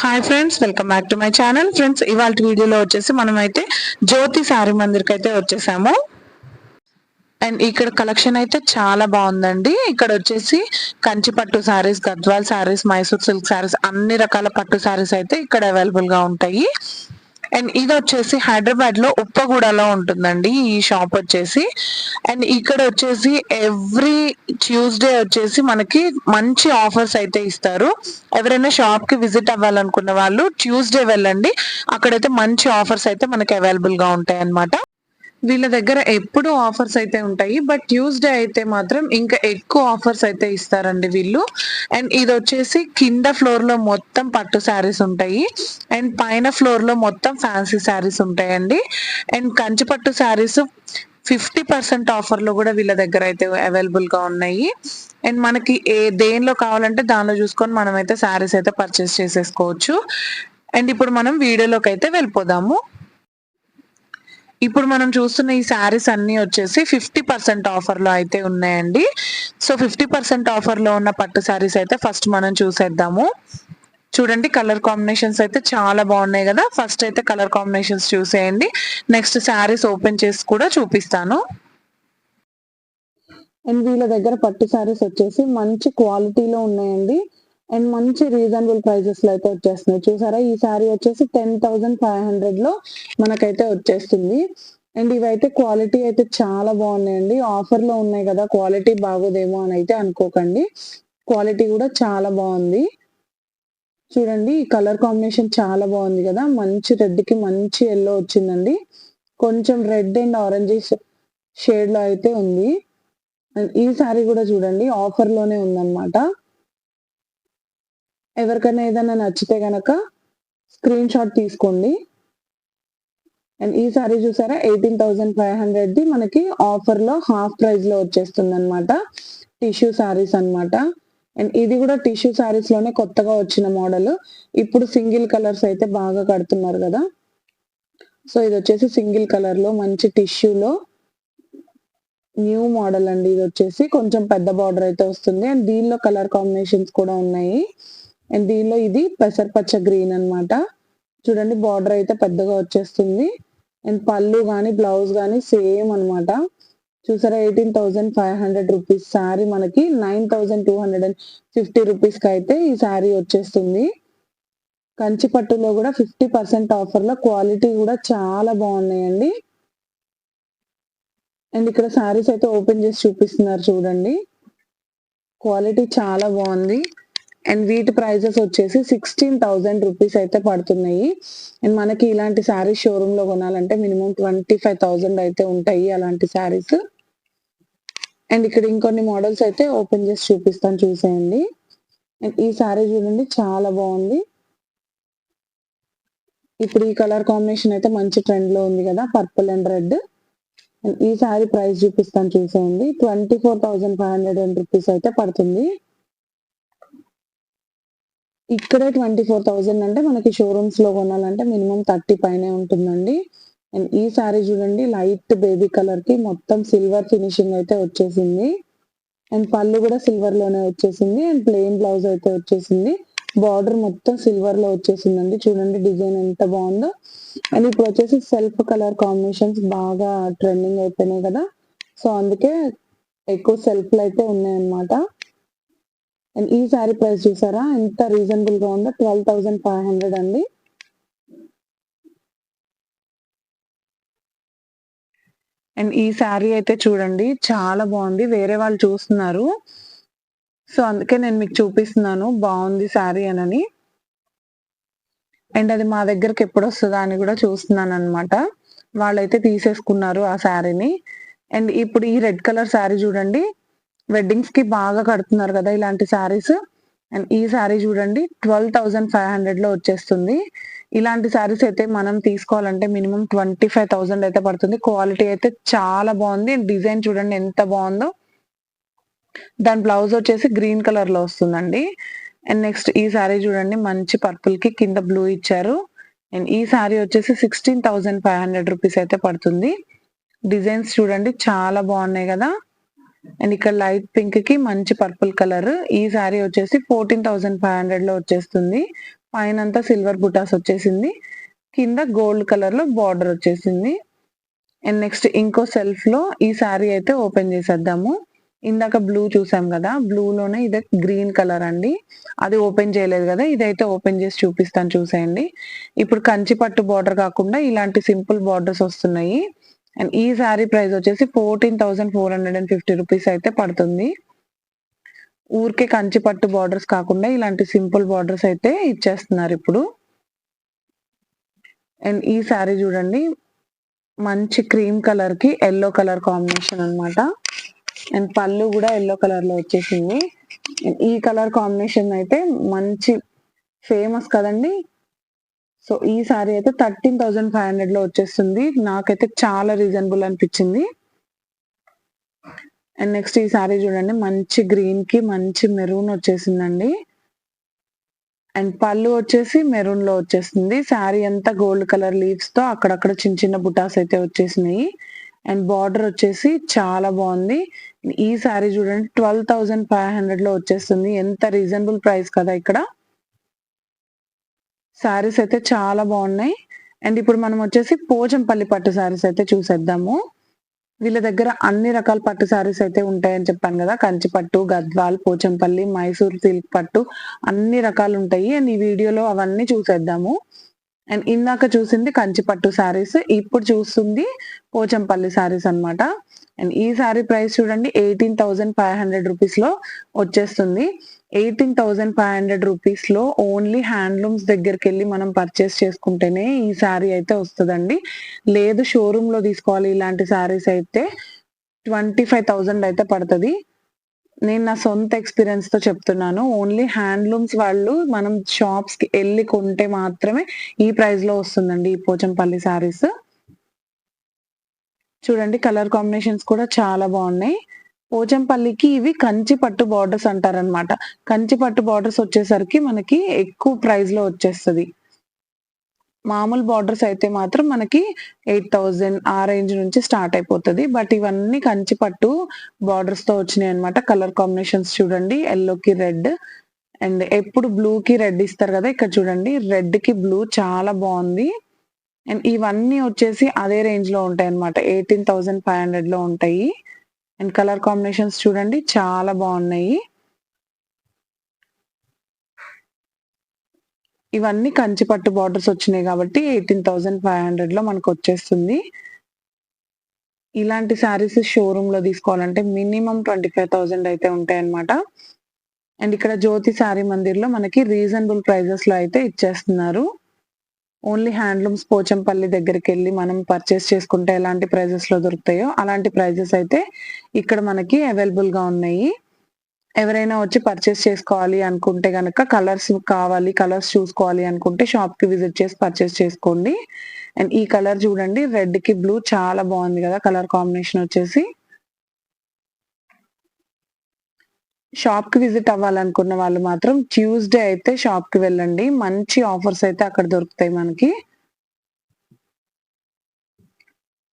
Hi friends welcome back to my channel friends ఇవాళ వీడియోలో వచ్చేసి మనం అయితే జ్యోతి శారీ మందిర్కి అయితే వచ్చేసాము. అండ్ ఇక్కడ కలెక్షన్ అయితే చాలా బాగుందండి. ఇక్కడ వచ్చేసి కంచి పట్టు saris Gadwal saris Mysore silk saris అన్ని రకాల పట్టు శారీస్ అయితే ఇక్కడ అవైలబుల్గా ఉంటాయి. అండ్ ఇది వచ్చేసి హైదరాబాద్లో ఉప్పగూడలో ఉంటుందండి ఈ షాప్ వచ్చేసి. అండ్ ఇక్కడ వచ్చేసి ఎవ్రీ ట్యూస్డే వచ్చేసి మనకి మంచి ఆఫర్స్ అయితే ఇస్తారు. ఎవరైనా షాప్కి విజిట్ అవ్వాలనుకున్న వాళ్ళు ట్యూస్డే వెళ్ళండి. అక్కడైతే మంచి ఆఫర్స్ అయితే మనకి అవైలబుల్గా ఉంటాయి అనమాట వీళ్ళ దగ్గర ఎప్పుడు ఆఫర్స్ అయితే ఉంటాయి బట్ ట్యూస్డే అయితే మాత్రం ఇంకా ఎక్కువ ఆఫర్స్ అయితే ఇస్తారండి వీళ్ళు. అండ్ ఇది వచ్చేసి కింద ఫ్లోర్లో మొత్తం పట్టు శారీస్ ఉంటాయి. అండ్ పైన ఫ్లోర్లో మొత్తం ఫ్యాన్సీ శారీస్ ఉంటాయండి. అండ్ కంచి పట్టు శారీస్ ఫిఫ్టీ పర్సెంట్ ఆఫర్లో కూడా వీళ్ళ దగ్గర అయితే అవైలబుల్గా ఉన్నాయి. అండ్ మనకి ఏ దేనిలో కావాలంటే దానిలో చూసుకొని మనం అయితే శారీస్ అయితే పర్చేస్ చేసేసుకోవచ్చు. అండ్ ఇప్పుడు మనం వీడియోలోకి అయితే వెళ్ళిపోదాము. ఇప్పుడు మనం చూస్తున్న ఈ శారీస్ అన్ని వచ్చేసి ఫిఫ్టీ పర్సెంట్ ఆఫర్లో అయితే ఉన్నాయండి. సో ఫిఫ్టీ పర్సెంట్ ఆఫర్లో ఉన్న పట్టు శారీస్ అయితే ఫస్ట్ మనం చూసేద్దాము. చూడండి కలర్ కాంబినేషన్స్ అయితే చాలా బాగున్నాయి కదా. ఫస్ట్ అయితే కలర్ కాంబినేషన్స్ చూసేయండి. నెక్స్ట్ శారీస్ ఓపెన్ చేసి కూడా చూపిస్తాను. అండ్ వీళ్ళ దగ్గర పట్టు శారీస్ వచ్చేసి మంచి క్వాలిటీలో ఉన్నాయండి. అండ్ మంచి రీజనబుల్ ప్రైజెస్లో అయితే వచ్చేస్తున్నాయి. చూసారా? ఈ శారీ వచ్చేసి టెన్ థౌసండ్ ఫైవ్ హండ్రెడ్లో మనకైతే వచ్చేస్తుంది. అండ్ ఇవైతే క్వాలిటీ అయితే చాలా బాగున్నాయండి. ఆఫర్లో ఉన్నాయి కదా క్వాలిటీ బాగోదేమో అని అయితే అనుకోకండి. క్వాలిటీ కూడా చాలా బాగుంది. చూడండి ఈ కలర్ కాంబినేషన్ చాలా బాగుంది కదా. మంచి రెడ్కి మంచి ఎల్లో వచ్చిందండి. కొంచెం రెడ్ అండ్ ఆరెంజ్ షేడ్లో అయితే ఉంది. అండ్ ఈ శారీ కూడా చూడండి ఆఫర్లోనే ఉందన్నమాట. ఎవరికైనా ఏదైనా నచ్చితే గనక స్క్రీన్ షాట్ తీసుకోండి. అండ్ ఈ సారీ చూసారా? ఎయిటీన్ థౌసండ్ ఫైవ్ హండ్రెడ్ది మనకి ఆఫర్లో హాఫ్ ప్రైస్లో వచ్చేస్తుంది అనమాట టిష్యూ శారీస్ అన్నమాట. అండ్ ఇది కూడా టిష్యూ శారీస్లోనే కొత్తగా వచ్చిన మోడల్. ఇప్పుడు సింగిల్ కలర్స్ అయితే బాగా కడుతున్నారు కదా. సో ఇది వచ్చేసి సింగిల్ కలర్లో మంచి టిష్యూలో న్యూ మోడల్ అండి ఇది వచ్చేసి. కొంచెం పెద్ద బార్డర్ అయితే వస్తుంది. అండ్ దీనిలో కలర్ కాంబినేషన్స్ కూడా ఉన్నాయి. అండ్ దీనిలో ఇది పెసరపచ్చ గ్రీన్ అన్నమాట. చూడండి బార్డర్ అయితే పెద్దగా వచ్చేస్తుంది. అండ్ పళ్ళు కానీ బ్లౌజ్ కానీ సేమ్ అనమాట చూసారా eighteen thousand five hundred rupees sari మనకి. Nine thousand two hundred and fifty రూపీస్కి అయితే ఈ శారీ వచ్చేస్తుంది. కంచి పట్టులో కూడా ఫిఫ్టీ పర్సెంట్ ఆఫర్లో క్వాలిటీ కూడా చాలా బాగున్నాయండి. అండ్ ఇక్కడ శారీస్ అయితే ఓపెన్ చేసి చూపిస్తున్నారు చూడండి. క్వాలిటీ చాలా బాగుంది. అండ్ వీటి ప్రైజెస్ వచ్చేసి సిక్స్టీన్ థౌజండ్ రూపీస్ అయితే పడుతున్నాయి. అండ్ మనకి ఇలాంటి శారీస్ షోరూమ్లో కొనాలంటే మినిమం ట్వంటీ ఫైవ్ థౌజండ్ అయితే ఉంటాయి అలాంటి శారీస్. అండ్ ఇక్కడ ఇంకొన్ని మోడల్స్ అయితే ఓపెన్ చేసి చూపిస్తాను చూసేయండి. అండ్ ఈ శారీ చూడండి చాలా బాగుంది. ఇప్పుడు ఈ కలర్ కాంబినేషన్ అయితే మంచి ట్రెండ్లో ఉంది కదా పర్పుల్ అండ్ రెడ్ అండ్ ఈ శారీ ప్రైస్ చూపిస్తాను చూసేయండి. Twenty four thousand five hundred and rupees అయితే పడుతుంది. ఇక్కడే ట్వంటీ ఫోర్ థౌజండ్ అంటే మనకి షోరూమ్స్లో కొనాలంటే మినిమం థర్టీ పైనే ఉంటుందండి. అండ్ ఈ సారీ చూడండి లైట్ బేబీ కలర్కి మొత్తం సిల్వర్ ఫినిషింగ్ అయితే వచ్చేసింది. అండ్ పళ్ళు కూడా సిల్వర్లోనే వచ్చేసింది. అండ్ ప్లెయిన్ బ్లౌజ్ అయితే వచ్చేసింది. బార్డర్ మొత్తం సిల్వర్లో వచ్చేసిందండి. చూడండి డిజైన్ ఎంత బాగుందో. అండ్ ఇప్పుడు వచ్చేసి సెల్ఫ్ కలర్ కాంబినేషన్స్ బాగా ట్రెండింగ్ అయిపోయినాయి కదా. సో అందుకే ఎక్కువ సెల్ఫ్లు అయితే ఉన్నాయన్నమాట. అండ్ ఈ శారీ ప్రైస్ చూసారా? ఎంత రీజనబుల్గా ఉందో? ట్వెల్వ్ థౌసండ్ ఫైవ్ హండ్రెడ్ అండి. అండ్ ఈ శారీ అయితే చూడండి చాలా బాగుంది. వేరే వాళ్ళు చూస్తున్నారు. సో అందుకే నేను మీకు చూపిస్తున్నాను. బాగుంది శారీ అనని. అండ్ అది మా దగ్గరికి ఎప్పుడు వస్తుందా అని కూడా చూస్తున్నాను అనమాట వాళ్ళైతే తీసేసుకున్నారు ఆ శారీని. అండ్ ఇప్పుడు ఈ రెడ్ కలర్ శారీ చూడండి. వెడ్డింగ్స్కి బాగా కడుతున్నారు కదా ఇలాంటి శారీస్ అండ్ ఈ శారీ చూడండి ట్వెల్వ్ థౌజండ్ ఫైవ్ హండ్రెడ్లో వచ్చేస్తుంది. ఇలాంటి శారీస్ అయితే మనం తీసుకోవాలంటే మినిమం ట్వంటీ ఫైవ్ థౌసండ్ అయితే పడుతుంది. క్వాలిటీ అయితే చాలా బాగుంది. డిజైన్ చూడండి ఎంత బాగుందో. దాని బ్లౌజ్ వచ్చేసి గ్రీన్ కలర్లో వస్తుందండి. అండ్ నెక్స్ట్ ఈ శారీ చూడండి మంచి పర్పుల్కి కింద బ్లూ ఇచ్చారు. అండ్ ఈ శారీ వచ్చేసి sixteen thousand five hundred rupees అయితే పడుతుంది. డిజైన్స్ చూడండి చాలా బాగున్నాయి కదా. అండ్ ఇక్కడ లైట్ పింక్కి మంచి పర్పుల్ కలర్. ఈ శారీ వచ్చేసి ఫోర్టీన్ థౌసండ్ ఫైవ్ హండ్రెడ్లో వచ్చేస్తుంది. పైనంతా సిల్వర్ బుటాస్ వచ్చేసింది. కింద గోల్డ్ కలర్లో బార్డర్ వచ్చేసింది. అండ్ నెక్స్ట్ ఇంకో సెల్ఫ్లో ఈ శారీ అయితే ఓపెన్ చేసేద్దాము. ఇందాక బ్లూ చూసాం కదా బ్లూ లోనే ఇదే గ్రీన్ కలర్ అండి. అది ఓపెన్ చేయలేదు కదా ఇదైతే ఓపెన్ చేసి చూపిస్తాను చూసేయండి. ఇప్పుడు కంచి పట్టు బార్డర్ కాకుండా ఇలాంటి సింపుల్ బార్డర్స్ వస్తున్నాయి. అండ్ ఈ శారీ ప్రైస్ వచ్చేసి fourteen thousand four hundred and fifty rupees అయితే పడుతుంది. ఊరికే కంచి పట్టు బార్డర్స్ కాకుండా ఇలాంటి సింపుల్ బార్డర్స్ అయితే ఇచ్చేస్తున్నారు ఇప్పుడు. అండ్ ఈ శారీ చూడండి మంచి క్రీమ్ కలర్కి ఎల్లో కలర్ కాంబినేషన్ అన్నమాట. అండ్ పళ్ళు కూడా ఎల్లో కలర్లో వచ్చేసింది. ఈ కలర్ కాంబినేషన్ అయితే మంచి ఫేమస్ కదండి సో ఈ సారీ అయితే థర్టీన్ థౌజండ్ ఫైవ్ హండ్రెడ్లో వచ్చేస్తుంది. నాకైతే చాలా రీజనబుల్ అనిపించింది. అండ్ నెక్స్ట్ ఈ సారీ చూడండి మంచి గ్రీన్కి మంచి మెరూన్ వచ్చేసిందండి. అండ్ పళ్ళు వచ్చేసి మెరూన్లో వచ్చేసింది శారీ అంతా గోల్డ్ కలర్ లీవ్స్తో అక్కడక్కడ చిన్న చిన్న బుటాస్ అయితే వచ్చేసినాయి. అండ్ బార్డర్ వచ్చేసి చాలా బాగుంది. ఈ శారీ చూడండి ట్వెల్వ్ థౌజండ్ ఫైవ్ హండ్రెడ్లో వచ్చేస్తుంది. ఎంత రీజనబుల్ ప్రైస్ కదా ఇక్కడ. శారీస్ అయితే చాలా బాగున్నాయి. అండ్ ఇప్పుడు మనం వచ్చేసి పోచంపల్లి పట్టు శారీస్ అయితే చూసేద్దాము. వీళ్ళ దగ్గర అన్ని రకాల పట్టు శారీస్ అయితే ఉంటాయని చెప్పాను కదా. కంచి పట్టు గద్వాల్ పోచంపల్లి మైసూర్ సిల్క్ పట్టు అన్ని రకాలు ఉంటాయి. అండ్ ఈ వీడియోలో అవన్నీ చూసేద్దాము. అండ్ ఇందాక చూసింది కంచి పట్టు శారీస్ ఇప్పుడు చూస్తుంది పోచంపల్లి శారీస్ అన్నమాట. అండ్ ఈ శారీ ప్రైస్ చూడండి ఎయిటీన్ థౌజండ్ ఫైవ్ హండ్రెడ్ రూపీస్లో వచ్చేస్తుంది. ఎయిటీన్ థౌజండ్ ఫైవ్ హండ్రెడ్ రూపీస్లో ఓన్లీ హ్యాండ్లూమ్స్ దగ్గరికి వెళ్ళి మనం పర్చేస్ చేసుకుంటేనే ఈ శారీ అయితే వస్తుందండి. లేదు షోరూమ్లో తీసుకోవాలి ఇలాంటి శారీస్ అయితే ట్వంటీ ఫైవ్ థౌజండ్ అయితే పడుతుంది. నేను నా సొంత ఎక్స్పీరియన్స్తో చెప్తున్నాను. ఓన్లీ హ్యాండ్లూమ్స్ వాళ్ళు మనం షాప్స్కి వెళ్ళి కొంటే మాత్రమే ఈ ప్రైస్లో వస్తుందండి ఈ పోచంపల్లి శారీస్ చూడండి కలర్ కాంబినేషన్స్ కూడా చాలా బాగున్నాయి. పోచంపల్లికి ఇవి కంచి పట్టు బార్డర్స్ అంటారనమాట కంచి పట్టు బార్డర్స్ వచ్చేసరికి మనకి ఎక్కువ ప్రైస్లో వచ్చేస్తుంది. మామూలు బార్డర్స్ అయితే మాత్రం మనకి ఎయిట్ థౌజండ్ ఆ రేంజ్ నుంచి స్టార్ట్ అయిపోతుంది. బట్ ఇవన్నీ కంచి పట్టు బార్డర్స్తో వచ్చినాయి అనమాట కలర్ కాంబినేషన్స్ చూడండి. ఎల్లోకి రెడ్ అండ్ ఎప్పుడు బ్లూ కి రెడ్ ఇస్తారు కదా ఇక్కడ చూడండి. రెడ్కి బ్లూ చాలా బాగుంది. అండ్ ఇవన్నీ వచ్చేసి అదే రేంజ్లో ఉంటాయి అనమాట ఎయిటీన్ థౌసండ్ ఫైవ్ హండ్రెడ్లో ఉంటాయి. అండ్ కలర్ కాంబినేషన్స్ చూడండి చాలా బాగున్నాయి. ఇవన్నీ కంచి పట్టు బార్డర్స్ వచ్చినాయి కాబట్టి ఎయిటీన్ థౌజండ్ ఫైవ్ హండ్రెడ్లో మనకు వచ్చేస్తుంది. ఇలాంటి శారీస్ షోరూంలో తీసుకోవాలంటే మినిమం ట్వంటీ ఫైవ్ థౌజండ్ అయితే ఉంటాయన్నమాట. అండ్ ఇక్కడ జ్యోతి శారీ మందిర్లో మనకి రీజనబుల్ ప్రైజెస్లో అయితే ఇచ్చేస్తున్నారు. ఓన్లీ హ్యాండ్లూమ్స్ పోచంపల్లి దగ్గరికి వెళ్ళి మనం పర్చేస్ చేసుకుంటే ఎలాంటి ప్రైజెస్లో దొరుకుతాయో అలాంటి ప్రైజెస్ అయితే ఇక్కడ మనకి అవైలబుల్గా ఉన్నాయి. ఎవరైనా వచ్చి పర్చేస్ చేసుకోవాలి అనుకుంటే కనుక కలర్స్ కావాలి కలర్స్ చూసుకోవాలి అనుకుంటే షాప్కి విజిట్ చేసి పర్చేస్ చేసుకోండి. అండ్ ఈ కలర్ చూడండి రెడ్కి బ్లూ చాలా బాగుంది కదా కలర్ కాంబినేషన్ వచ్చేసి. షాప్కి విజిట్ అవ్వాలనుకున్న వాళ్ళు మాత్రం ట్యూస్డే అయితే షాప్కి వెళ్ళండి. మంచి ఆఫర్స్ అయితే అక్కడ దొరుకుతాయి మనకి.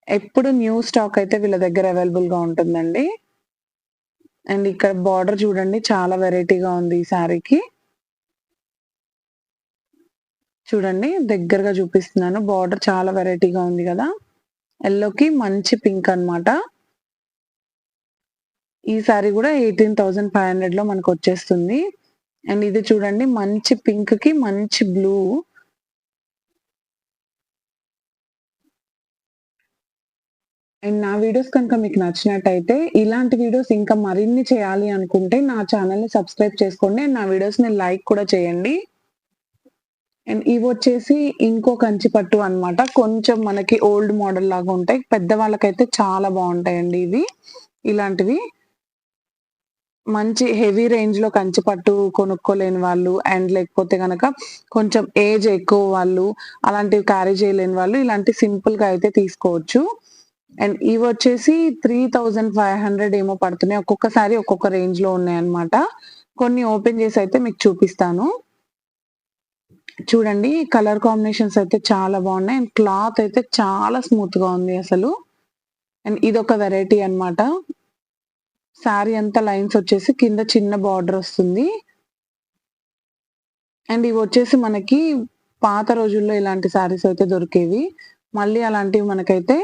ఎప్పుడు న్యూ స్టాక్ అయితే వీళ్ళ దగ్గర అవైలబుల్గా ఉంటుందండి. అండ్ ఇక్కడ బార్డర్ చూడండి చాలా వెరైటీగా ఉంది ఈ శారీకి. చూడండి దగ్గరగా చూపిస్తున్నాను. బార్డర్ చాలా వెరైటీగా ఉంది కదా. ఎల్లోకి మంచి పింక్ అన్నమాట. ఈ సారీ కూడా ఎయిటీన్ థౌసండ్ ఫైవ్ హండ్రెడ్లో మనకు వచ్చేస్తుంది అండ్ ఇది చూడండి మంచి పింక్కి మంచి బ్లూ. అండ్ నా వీడియోస్ కనుక మీకు నచ్చినట్టయితే ఇలాంటి వీడియోస్ ఇంకా మరిన్ని చేయాలి అనుకుంటే నా ఛానల్ని సబ్స్క్రైబ్ చేసుకోండి. అండ్ నా వీడియోస్ని లైక్ కూడా చేయండి. అండ్ ఇవి వచ్చేసి ఇంకో కంచి పట్టు అనమాట కొంచెం మనకి ఓల్డ్ మోడల్ లాగా ఉంటాయి. పెద్దవాళ్ళకైతే చాలా బాగుంటాయండి ఇవి. ఇలాంటివి. మంచి హెవీ రేంజ్లో కంచి పట్టు కొనుక్కోలేని వాళ్ళు అండ్ లేకపోతే కనుక కొంచెం ఏజ్ ఎక్కువ వాళ్ళు అలాంటివి క్యారీ చేయలేని వాళ్ళు ఇలాంటి సింపుల్గా అయితే తీసుకోవచ్చు. అండ్ ఇవి వచ్చేసి త్రీ థౌజండ్ ఫైవ్ హండ్రెడ్ ఏమో పడుతున్నాయి. ఒక్కొక్కసారి ఒక్కొక్క రేంజ్లో ఉన్నాయి అనమాట కొన్ని ఓపెన్ చేసి అయితే మీకు చూపిస్తాను. చూడండి కలర్ కాంబినేషన్స్ అయితే చాలా బాగున్నాయి. అండ్ క్లాత్ అయితే చాలా స్మూత్గా ఉంది అసలు. అండ్ ఇది ఒక వెరైటీ అనమాట శారీ అంతా లైన్స్ వచ్చేసి కింద చిన్న బార్డర్ వస్తుంది. అండ్ ఇవి వచ్చేసి మనకి పాత రోజుల్లో ఇలాంటి శారీస్ అయితే దొరికేవి. మళ్ళీ అలాంటివి మనకైతే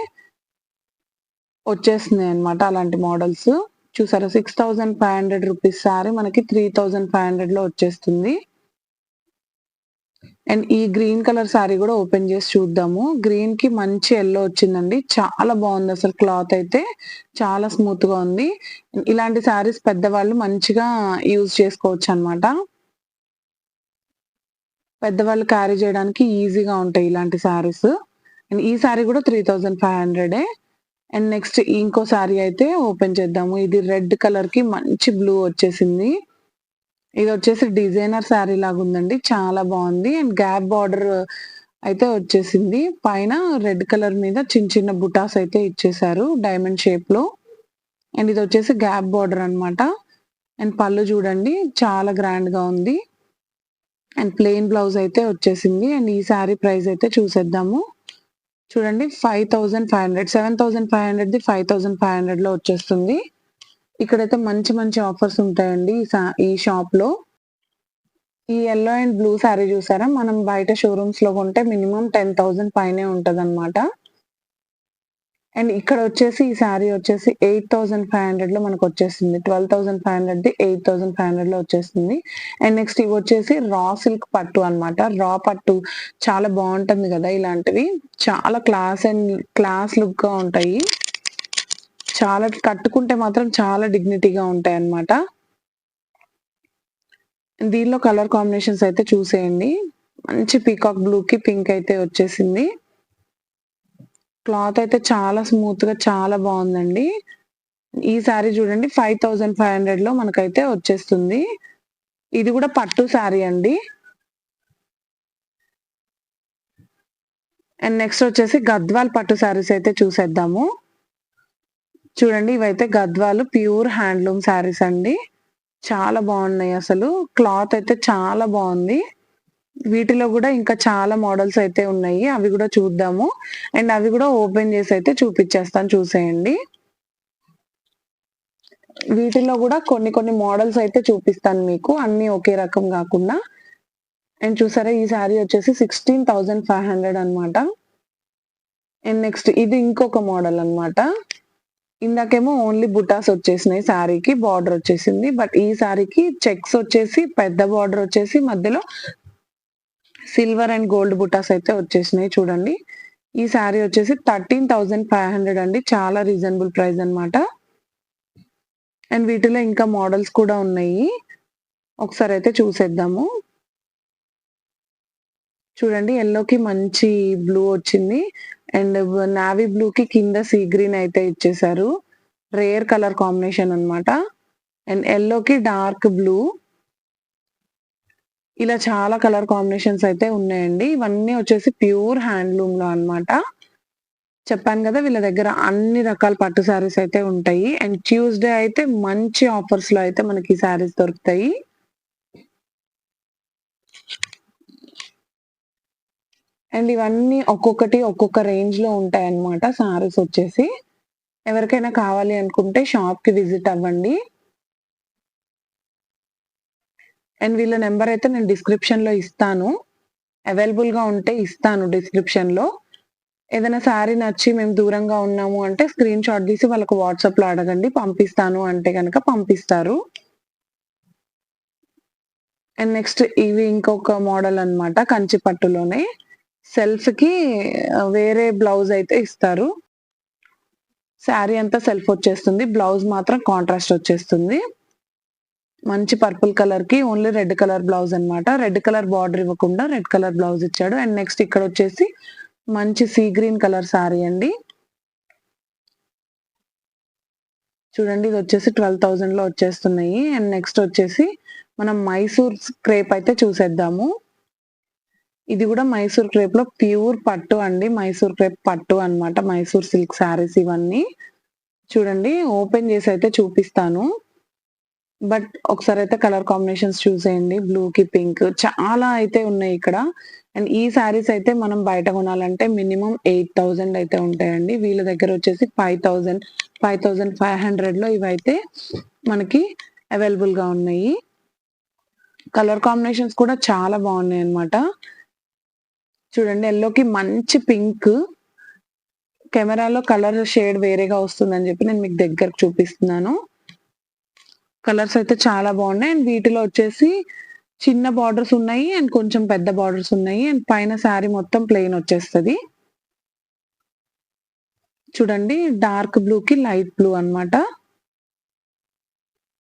వచ్చేస్తున్నాయి అనమాట అలాంటి మోడల్స్. చూసారా six thousand five hundred rupees sari మనకి త్రీ థౌజండ్ ఫైవ్ హండ్రెడ్లో వచ్చేస్తుంది. అండ్ ఈ గ్రీన్ కలర్ శారీ కూడా ఓపెన్ చేసి చూద్దాము. గ్రీన్కి మంచి ఎల్లో వచ్చిందండి. చాలా బాగుంది అసలు క్లాత్ అయితే. చాలా స్మూత్గా ఉంది. ఇలాంటి శారీస్ పెద్దవాళ్ళు మంచిగా యూజ్ చేసుకోవచ్చు అనమాట పెద్దవాళ్ళు క్యారీ చేయడానికి ఈజీగా ఉంటాయి ఇలాంటి శారీస్. అండ్ ఈ శారీ కూడా త్రీ థౌజండ్ ఫైవ్ హండ్రెడే అండ్ నెక్స్ట్ ఇంకో శారీ అయితే ఓపెన్ చేద్దాము. ఇది రెడ్ కలర్కి మంచి బ్లూ వచ్చేసింది. ఇది వచ్చేసి డిజైనర్ శారీ లాగా ఉందండి. చాలా బాగుంది. అండ్ గ్యాప్ బార్డర్ అయితే వచ్చేసింది. పైన రెడ్ కలర్ మీద చిన్న చిన్న బుటాస్ అయితే ఇచ్చేసారు డైమండ్ షేప్లో. అండ్ ఇది వచ్చేసి గ్యాప్ బార్డర్ అనమాట అండ్ పళ్ళు చూడండి చాలా గ్రాండ్గా ఉంది. అండ్ ప్లెయిన్ బ్లౌజ్ అయితే వచ్చేసింది. అండ్ ఈ శారీ ప్రైస్ అయితే చూసేద్దాము. చూడండి five thousand five hundred seven thousand five హండ్రెడ్ది five thousand five హండ్రెడ్లో వచ్చేస్తుంది. ఇక్కడైతే మంచి మంచి ఆఫర్స్ ఉంటాయండి ఈ ఈ షాప్లో ఈ ఎల్లో అండ్ బ్లూ శారీ చూసారా? మనం బయట షోరూమ్స్లో కొంటే మినిమం టెన్ థౌసండ్ పైనే ఉంటది అనమాట అండ్ ఇక్కడ వచ్చేసి ఈ శారీ వచ్చేసి ఎయిట్ థౌసండ్ ఫైవ్ హండ్రెడ్లో మనకు వచ్చేసింది ట్వెల్వ్ థౌసండ్ ఫైవ్ హండ్రెడ్ ది ఎయిట్ థౌసండ్ ఫైవ్ హండ్రెడ్లో వచ్చేసింది అండ్ నెక్స్ట్ ఇవి వచ్చేసి రా సిల్క్ పట్టు అనమాట రా పట్టు చాలా బాగుంటుంది కదా ఇలాంటివి. చాలా క్లాస్ అండ్ క్లాస్ లుక్గా ఉంటాయి. చాలా కట్టుకుంటే మాత్రం చాలా డిగ్నిటీగా ఉంటాయి అన్నమాట దీనిలో కలర్ కాంబినేషన్స్ అయితే చూసేయండి. మంచి పీకాక్ బ్లూకి పింక్ అయితే వచ్చేసింది. క్లాత్ అయితే చాలా స్మూత్గా చాలా బాగుందండి. ఈ శారీ చూడండి ఫైవ్ థౌజండ్ ఫైవ్ హండ్రెడ్లో మనకైతే వచ్చేస్తుంది. ఇది కూడా పట్టు శారీ అండి. అండ్ నెక్స్ట్ వచ్చేసి గద్వాల్ పట్టు శారీస్ అయితే చూసేద్దాము. చూడండి ఇవైతే గద్వాలు ప్యూర్ హ్యాండ్లూమ్ శారీస్ అండి. చాలా బాగున్నాయి అసలు. క్లాత్ అయితే చాలా బాగుంది. వీటిలో కూడా ఇంకా చాలా మోడల్స్ అయితే ఉన్నాయి. అవి కూడా చూద్దాము. అండ్ అవి కూడా ఓపెన్ చేసి అయితే చూపించేస్తాను. చూసేయండి. వీటిలో కూడా కొన్ని కొన్ని మోడల్స్ అయితే చూపిస్తాను మీకు. అన్ని ఒకే రకం కాకుండా. అండ్ చూసారా ఈ శారీ వచ్చేసి సిక్స్టీన్ థౌజండ్ ఫైవ్ హండ్రెడ్ అనమాట అండ్ నెక్స్ట్ ఇది ఇంకొక మోడల్ అనమాట ఇందాకేమో ఓన్లీ బుటాస్ వచ్చేసినాయి శారీకి బార్డర్ వచ్చేసింది బట్ ఈ శారీకి చెక్స్ వచ్చేసి పెద్ద బార్డర్ వచ్చేసి మధ్యలో సిల్వర్ అండ్ గోల్డ్ బుటాస్ అయితే వచ్చేసినాయి చూడండి. ఈ శారీ వచ్చేసి థర్టీన్ థౌజండ్ ఫైవ్ హండ్రెడ్ అండి చాలా రీజనబుల్ ప్రైస్ అన్నమాట. అండ్ వీటిలో ఇంకా మోడల్స్ కూడా ఉన్నాయి. ఒకసారి అయితే చూసేద్దాము. చూడండి ఎల్లోకి మంచి బ్లూ వచ్చింది. అండ్ నావీ బ్లూ కి కింద సీ గ్రీన్ అయితే ఇచ్చేసారు. రేర్ కలర్ కాంబినేషన్ అన్నమాట. అండ్ ఎల్లోకి డార్క్ బ్లూ. ఇలా చాలా కలర్ కాంబినేషన్స్ అయితే ఉన్నాయండి. ఇవన్నీ వచ్చేసి ప్యూర్ హ్యాండ్లూమ్లో అన్నమాట. చెప్పాను కదా వీళ్ళ దగ్గర అన్ని రకాల పట్టు శారీస్ అయితే ఉంటాయి. అండ్ ట్యూస్డే అయితే మంచి ఆఫర్స్లో అయితే మనకి శారీస్ దొరుకుతాయి. అండ్ ఇవన్నీ ఒక్కొక్కటి ఒక్కొక్క రేంజ్లో ఉంటాయి అన్నమాట సారీస్ వచ్చేసి. ఎవరికైనా కావాలి అనుకుంటే షాప్కి విజిట్ అవ్వండి. అండ్ వీళ్ళ నెంబర్ అయితే నేను డిస్క్రిప్షన్లో ఇస్తాను. అవైలబుల్గా ఉంటే ఇస్తాను డిస్క్రిప్షన్లో. ఏదైనా శారీ నచ్చి మేము దూరంగా ఉన్నాము అంటే స్క్రీన్ షాట్ తీసి వాళ్ళకు వాట్సాప్లో అడగండి పంపిస్తాను అంటే కనుక పంపిస్తారు. అండ్ నెక్స్ట్ ఇవి ఇంకొక మోడల్ అనమాట కంచి పట్టులోనే సెల్ఫ్కి వేరే బ్లౌజ్ అయితే ఇస్తారు. శారీ అంతా సెల్ఫ్ వచ్చేస్తుంది. బ్లౌజ్ మాత్రం కాంట్రాస్ట్ వచ్చేస్తుంది. మంచి పర్పుల్ కలర్కి ఓన్లీ రెడ్ కలర్ బ్లౌజ్ అనమాట రెడ్ కలర్ బార్డర్ ఇవ్వకుండా రెడ్ కలర్ బ్లౌజ్ ఇచ్చాడు. అండ్ నెక్స్ట్ ఇక్కడ వచ్చేసి మంచి సీ గ్రీన్ కలర్ శారీ అండి. చూడండి ఇది వచ్చేసి ట్వెల్వ్ థౌజండ్లో వచ్చేస్తున్నాయి. అండ్ నెక్స్ట్ వచ్చేసి మనం మైసూర్ క్రేప్ అయితే చూసేద్దాము. ఇది కూడా మైసూర్ క్రేప్లో ప్యూర్ పట్టు అండి. మైసూర్ క్రేప్ పట్టు అనమాట మైసూర్ సిల్క్ శారీస్ ఇవన్నీ. చూడండి ఓపెన్ చేసి అయితే చూపిస్తాను. బట్ ఒకసారి అయితే కలర్ కాంబినేషన్స్ చూసేయండి. బ్లూ కి పింక్ చాలా అయితే ఉన్నాయి ఇక్కడ. అండ్ ఈ శారీస్ అయితే మనం బయట కొనాలంటే మినిమం ఎయిట్ థౌజండ్ అయితే ఉంటాయండి. వీళ్ళ దగ్గర వచ్చేసి five thousand five thousand five హండ్రెడ్లో ఇవైతే మనకి అవైలబుల్గా ఉన్నాయి. కలర్ కాంబినేషన్స్ కూడా చాలా బాగున్నాయి అనమాట చూడండి ఎల్లోకి మంచి పింక్. కెమెరాలో కలర్ షేడ్ వేరేగా వస్తుందని చెప్పి నేను మీకు దగ్గరకు చూపిస్తున్నాను. కలర్స్ అయితే చాలా బాగున్నాయి. అండ్ వీటిలో వచ్చేసి చిన్న బార్డర్స్ ఉన్నాయి అండ్ కొంచెం పెద్ద బార్డర్స్ ఉన్నాయి అండ్ పైన శారీ మొత్తం ప్లెయిన్ వచ్చేస్తుంది. చూడండి డార్క్ బ్లూకి లైట్ బ్లూ అన్నమాట.